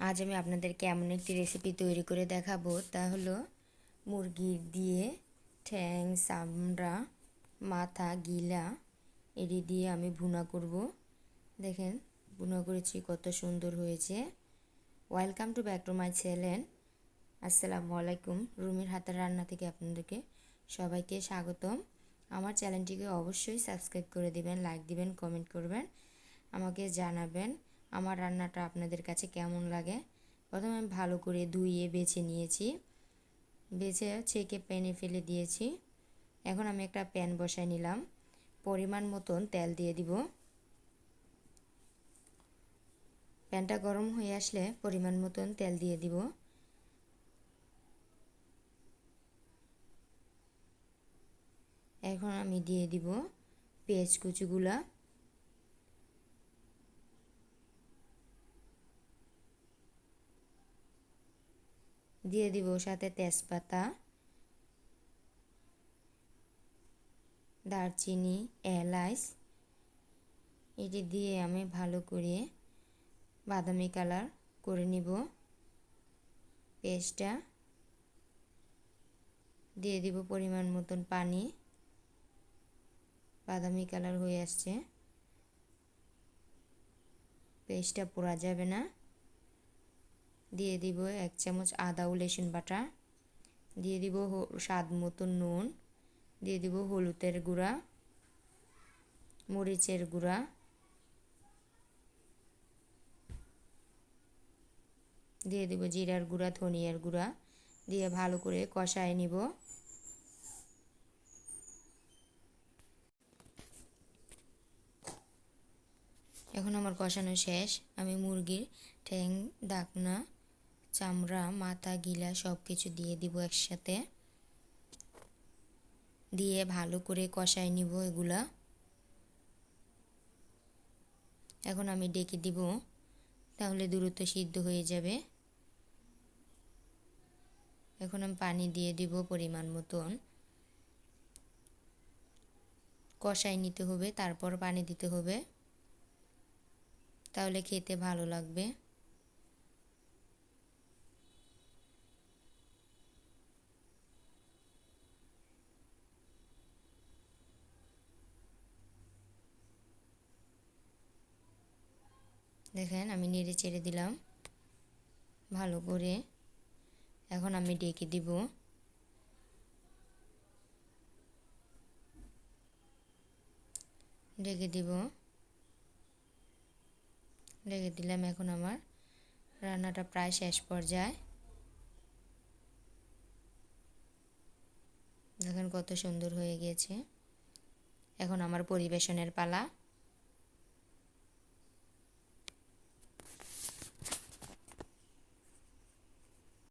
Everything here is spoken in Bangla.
আজ আমি আপনাদেরকে এমন একটি রেসিপি তৈরি করে দেখাবো। তা হলো মুরগির দিয়ে ঠ্যাং, চামড়া, মাথা, গিলা এটি দিয়ে আমি ভুনা করব। দেখেন, ভুনা করেছি, কত সুন্দর হয়েছে। Welcome to back to my channel আসসালামু আলাইকুম। রুমির হাতের রান্না থেকে আপনাদেরকে সবাইকে স্বাগতম। আমার চ্যানেলটিকে অবশ্যই সাবস্ক্রাইব করে দিবেন লাইক দিবেন কমেন্ট করবেন, আমাকে জানাবেন। আমার রান্নাটা আপনাদের কাছে কেমন লাগে? প্রথমে আমি ভালো করে ধুইয়ে বেছে নিয়েছি। বেছে ছেঁকে প্যানে ফেলে দিয়েছি। এখন আমি একটা প্যান বসায় নিলাম। পরিমাণ মতন তেল দিয়ে দিব। প্যানটা গরম হয়ে আসলে পরিমাণ মতন তেল দিয়ে দিব। এখন আমি দিয়ে দিব পেঁয়াজ কুচিগুলা। দিয়ে দিব সাথে তেজপাতা, দারচিনি এলাচ এটি দিয়ে আমি ভালো করে বাদামি কালার করে নিব। পেস্টটা দিয়ে দিব পরিমাণ মতন পানি। বাদামি কালার হয়ে আসছে। পেস্টটা পোড়া যাবে না। দিয়ে দিব এক চামচ আদা ও লেসুন বাটা। দিয়ে দিব স্বাদ মতো নুন। দিয়ে দিব হলুদের গুঁড়া, মরিচের গুঁড়া। দিয়ে দিব জিরার গুঁড়া, ধনিয়ার গুঁড়া। দিয়ে ভালো করে কষায় নিব। এখন আমার কষানো শেষ। আমি মুরগির ঠ্যাং, ডাকনা চামড়া, মাথা, গিলা সব কিছু দিয়ে দিব একসাথে। দিয়ে ভালো করে কষায় নিব এগুলা। এখন আমি ডেকে দিব, তাহলে দ্রুত সিদ্ধ হয়ে যাবে। এখন আমি পানি দিয়ে দিব পরিমাণ মতন। কষাই নিতে হবে, তারপর পানি দিতে হবে। তাহলে খেতে ভালো লাগবে। দেখেন, আমি নেড়ে চেড়ে দিলাম। ভালো করে। এখন আমি ডেকে দিব। ডেকে দিব। ডেকে দিলাম এখন আমার রান্নাটা প্রায় শেষ পর্যায়ে। দেখেন কত সুন্দর হয়ে গিয়েছে। এখন আমার পরিবেশনের পালা।